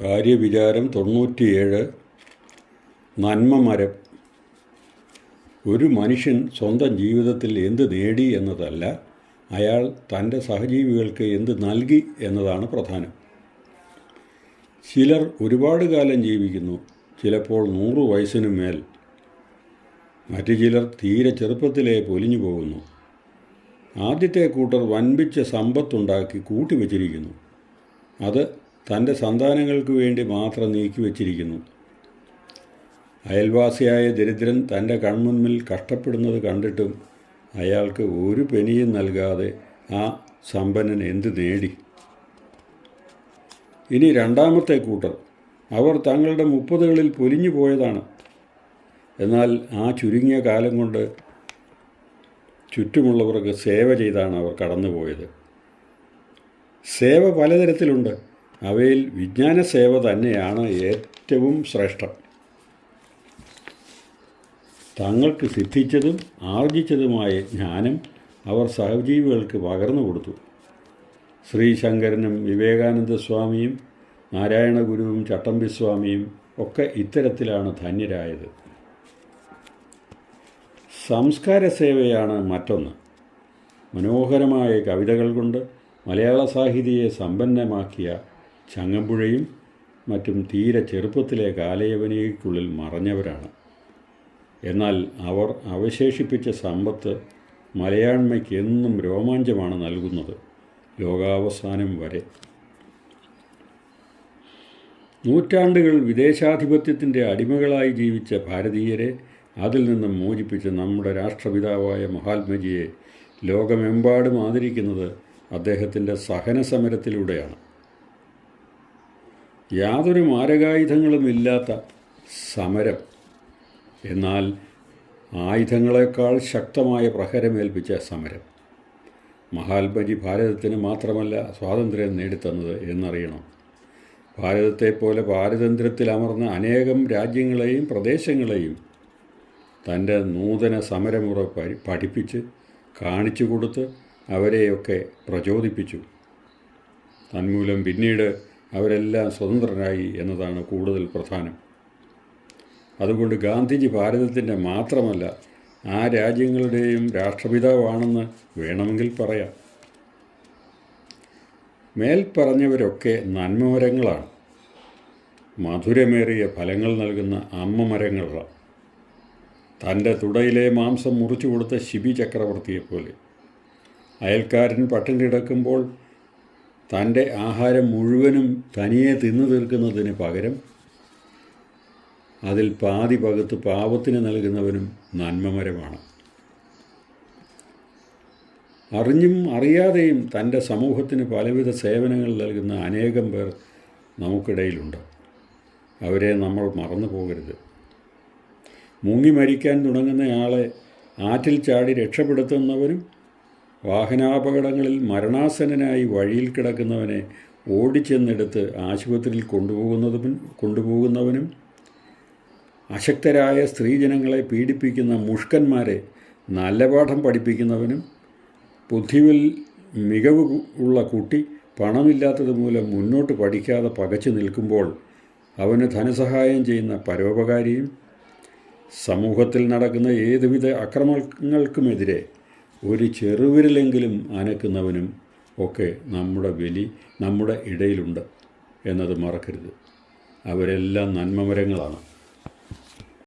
കാര്യവിചാരം തൊണ്ണൂറ്റിയേഴ്. നന്മ മരം ഒരു മനുഷ്യൻ സ്വന്തം ജീവിതത്തിൽ എന്ത് നേടി എന്നതല്ല അയാൾ തന്റെ സഹജീവികൾക്ക് എന്ത് നൽകി എന്നതാണ് പ്രധാനം. ചിലർ ഒരുപാട് കാലം ജീവിക്കുന്നു ചിലപ്പോൾ നൂറു വയസ്സിനു മേൽ. മറ്റു ചിലർ തീരെ ചെറുപ്പത്തിലേ പൊലിഞ്ഞു പോകുന്നു. ആദ്യത്തെ കൂട്ടർ വൻപിച്ച സമ്പത്തുണ്ടാക്കി കൂട്ടിവെച്ചിരിക്കുന്നു. അത് തന്റെ സന്താനങ്ങൾക്ക് വേണ്ടി മാത്രം നീക്കിവെച്ചിരിക്കുന്നു അയൽവാസിയായ ദരിദ്രൻ തന്റെ കൺമുന്നിൽ കഷ്ടപ്പെടുന്നത് കണ്ടിട്ടും അയാൾക്ക് ഒരു പെനിയും നൽകാതെ ആ സമ്പന്നൻ എന്ത് നേടി? ഇനി രണ്ടാമത്തെ കൂട്ടർ. അവർ തങ്ങളുടെ മുപ്പതുകളിൽ പൊലിഞ്ഞു പോയതാണ്. എന്നാൽ ആ ചുരുങ്ങിയ കാലം കൊണ്ട് ചുറ്റുമുള്ളവർക്ക് സേവ ചെയ്താണ് അവർ കടന്നുപോയത്. സേവ പലതരത്തിലുണ്ട്. അവയിൽ വിജ്ഞാന സേവ തന്നെയാണ് ഏറ്റവും ശ്രേഷ്ഠം. തങ്ങൾക്ക് സിദ്ധിച്ചതും ആർജിച്ചതുമായ ജ്ഞാനം അവർ സഹജീവികൾക്ക് പകർന്നു കൊടുത്തു. ശ്രീശങ്കരനും വിവേകാനന്ദ സ്വാമിയും നാരായണ ഗുരുവും ചട്ടമ്പി സ്വാമിയും ഒക്കെ ഇത്തരത്തിലാണ് ധന്യരായത്. സംസ്കാര സേവയാണ് മറ്റൊന്ന്. മനോഹരമായ കവിതകൾ കൊണ്ട് മലയാള സാഹിതിയെ സമ്പന്നമാക്കിയ ചങ്ങമ്പുഴയും മറ്റും തീരെ ചെറുപ്പത്തിലെ കാലയവനികയ്ക്കുള്ളിൽ മറഞ്ഞവരാണ്. എന്നാൽ അവർ അവശേഷിപ്പിച്ച സമ്പത്ത് മലയാണ്മയ്ക്ക് എന്നും രോമാഞ്ചമാണ് നൽകുന്നത് ലോകാവസാനം വരെ. നൂറ്റാണ്ടുകൾ വിദേശാധിപത്യത്തിന്റെ അടിമകളായി ജീവിച്ച ഭാരതീയരെ അതിൽ നിന്നും മോചിപ്പിച്ച നമ്മുടെ രാഷ്ട്രപിതാവായ മഹാത്മജിയെ ലോകമെമ്പാടും ആദരിക്കുന്നത് അദ്ദേഹത്തിന്റെ സഹന സമരത്തിലൂടെയാണ് യാതൊരു മാരകായുധങ്ങളും ഇല്ലാത്ത സമരം. എന്നാൽ ആയുധങ്ങളെക്കാൾ ശക്തമായ പ്രഹരമേൽപ്പിച്ച സമരം. മഹാത്മജി ഭാരതത്തിന് മാത്രമല്ല സ്വാതന്ത്ര്യം നേടിത്തന്നത് എന്നറിയണം. ഭാരതത്തെപ്പോലെ പാരതന്ത്ര്യത്തിൽ അമർന്ന അനേകം രാജ്യങ്ങളെയും പ്രദേശങ്ങളെയും തന്റെ നൂതന സമരമുറ പഠിപ്പിച്ച് കാണിച്ചു കൊടുത്ത് അവരെയൊക്കെ പ്രചോദിപ്പിച്ചു. തന്മൂലം പിന്നീട് അവരെല്ലാം സ്വതന്ത്രരായി എന്നതാണ് കൂടുതൽ പ്രധാനം. അതുകൊണ്ട് ഗാന്ധിജി ഭാരതത്തിന്റെ മാത്രമല്ല ആ രാജ്യങ്ങളുടെയും രാഷ്ട്രപിതാവാണെന്ന് വേണമെങ്കിൽ പറയാം. മേൽപ്പറഞ്ഞവരൊക്കെ നന്മമരങ്ങളാണ്. മധുരമേറിയ ഫലങ്ങൾ നൽകുന്ന അമ്മ മരങ്ങളാണ് തന്റെ തുടയിലെ മാംസം മുറിച്ചു കൊടുത്ത ശിബി ചക്രവർത്തിയെപ്പോലെ അയൽക്കാരൻ പട്ടിണി കിടക്കുമ്പോൾ തന്റെ ആഹാരം മുഴുവനും തനിയെ തിന്നു തീർക്കുന്നതിന് പകരം അതിൽ പാതി പകുത്ത് പാപത്തിന് നൽകുന്നവനും നന്മമരമാണ്. അറിഞ്ഞും അറിയാതെയും തന്റെ സമൂഹത്തിന് പലവിധ സേവനങ്ങൾ നൽകുന്ന അനേകം പേർ നമുക്കിടയിലുണ്ട്. അവരെ നമ്മൾ മറന്നു പോകരുത്. മുങ്ങി മരിക്കാൻ തുടങ്ങുന്നയാളെ ആറ്റിൽ ചാടി രക്ഷപ്പെടുത്തുന്നവനും വാഹനാപകടങ്ങളിൽ മരണാസന്നനായി വഴിയിൽ കിടക്കുന്നവനെ ഓടിച്ചെന്നെടുത്ത് ആശുപത്രിയിൽ കൊണ്ടുപോകുന്നതും കൊണ്ടുപോകുന്നവനും അശക്തരായ സ്ത്രീജനങ്ങളെ പീഡിപ്പിക്കുന്ന മുഷ്കന്മാരെ നല്ല പാഠം പഠിപ്പിക്കുന്നവനും ബുദ്ധിവിൽ മികവ് ഉള്ള കുട്ടി പണമില്ലാത്തത് മൂലം മുന്നോട്ട് പഠിക്കാതെ പകച്ചു നിൽക്കുമ്പോൾ അവന് ധനസഹായം ചെയ്യുന്ന പരോപകാരിയും സമൂഹത്തിൽ നടക്കുന്ന ഏതുവിധ അക്രമങ്ങൾക്കുമെതിരെ ഒരു ചെറുവിരലെങ്കിലും അനക്കുന്നവനും ഒക്കെ നമ്മുടെ ബലി നമ്മുടെ ഇടയിലുണ്ട് എന്നത് മറക്കരുത്. അവരെല്ലാം നന്മമരങ്ങളാണ്.